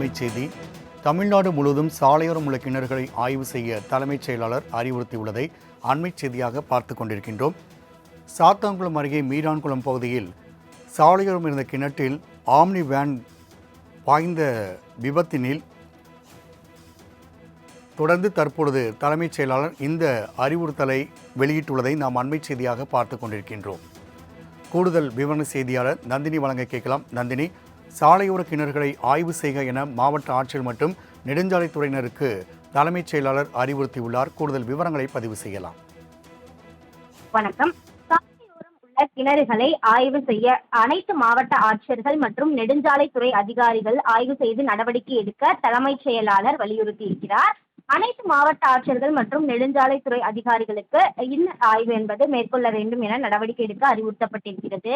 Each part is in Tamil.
தலைமைச் செய்தி. தமிழ்நாடு முழுவதும் சாலையோரம் உள்ள கிணறுகளை ஆய்வு செய்ய தலைமைச் செயலாளர் அறிவுறுத்தியுள்ளதை அண்மைச் செய்தியாக பார்த்து கொண்டிருக்கின்றோம். சாத்தான்குளம் அருகே மீரான்குளம் பகுதியில் சாலையோரம் இருந்த கிணற்றில் ஆம்னி வேன் பாய்ந்த விபத்தினில் தொடர்ந்து தற்பொழுது தலைமைச் செயலாளர் இந்த அறிவுறுத்தலை வெளியிட்டுள்ளதை நாம் அண்மைச் செய்தியாக பார்த்து கொண்டிருக்கின்றோம். கூடுதல் விவரண செய்தியாளர் நந்தினி வழங்க கேட்கலாம். நந்தினி சாலையோர கிணறுகளை ஆய்வு செய்க என மாவட்ட ஆட்சியர் மற்றும் நெடுஞ்சாலைத்துறையினருக்கு தலைமைச் செயலாளர் அறிவுறுத்தியுள்ளார். கூடுதல் விவரங்களை பதிவு செய்யலாம். வணக்கம். கிணறுகளை ஆய்வு செய்ய அனைத்து மாவட்ட ஆட்சியர்கள் மற்றும் நெடுஞ்சாலைத்துறை அதிகாரிகள் ஆய்வு செய்து நடவடிக்கை எடுக்க தலைமைச் செயலாளர் வலியுறுத்தியிருக்கிறார். அனைத்து மாவட்ட ஆட்சியர்கள் மற்றும் நெடுஞ்சாலைத்துறை அதிகாரிகளுக்கு இந்த ஆய்வு என்பது மேற்கொள்ள வேண்டும் என நடவடிக்கை எடுக்க அறிவுறுத்தப்பட்டிருக்கிறது.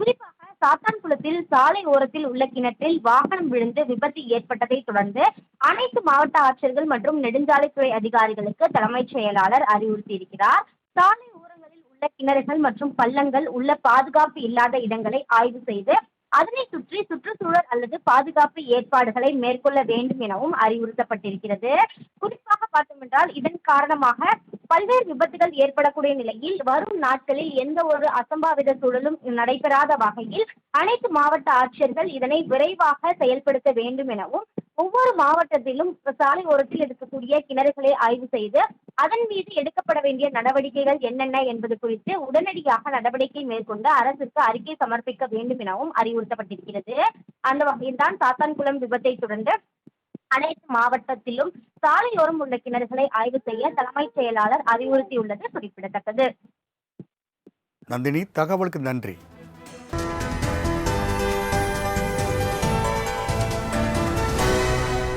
குறிப்பாக சாத்தான்குளத்தில் சாலை ஓரத்தில் உள்ள கிணற்றில் வாகனம் விழுந்து விபத்து ஏற்பட்டதை தொடர்ந்து அனைத்து மாவட்ட ஆட்சியர்கள் மற்றும் நெடுஞ்சாலைத்துறை அதிகாரிகளுக்கு தலைமைச் செயலாளர் அறிவுறுத்தியிருக்கிறார். சாலை ஓரங்களில் உள்ள கிணறுகள் மற்றும் பள்ளங்கள் உள்ள பாதுகாப்பு இல்லாத இடங்களை ஆய்வு செய்து அதனை சுற்றி சுற்றுச்சூழல் அல்லது பாதுகாப்பு ஏற்பாடுகளை மேற்கொள்ள வேண்டும் எனவும் அறிவுறுத்தப்பட்டிருக்கிறது. குறிப்பாக பார்த்தோம் என்றால் இதன் காரணமாக பல்வேறு விபத்துகள் ஏற்படக்கூடிய நிலையில் வரும் நாட்களில் எந்த ஒரு அசம்பாவித சூழலும் நடைபெறாத வகையில் அனைத்து மாவட்ட ஆட்சியர்கள் இதனை விரைவாக செயல்படுத்த வேண்டும் எனவும் ஒவ்வொரு மாவட்டத்திலும் சாலை ஓரத்தில் இருக்கக்கூடிய கிணறுகளை ஆய்வு செய்து அதன் மீது எடுக்கப்பட வேண்டிய நடவடிக்கைகள் என்னென்ன என்பது குறித்து உடனடியாக நடவடிக்கை மேற்கொண்டு அரசுக்கு அறிக்கை சமர்ப்பிக்க வேண்டும் எனவும் அறிவுறுத்தப்பட்டிருக்கிறது. அந்த வகையில்தான் சாத்தான்குளம் விபத்தை தொடர்ந்து அனைத்து மாவட்டத்திலும் சாலையோரம் உள்ள கிணறுகளை ஆய்வு செய்ய தலைமைச் செயலாளர் அறிவுறுத்தியுள்ளது குறிப்பிடத்தக்கது. நந்தினி தகவலுக்கு நன்றி.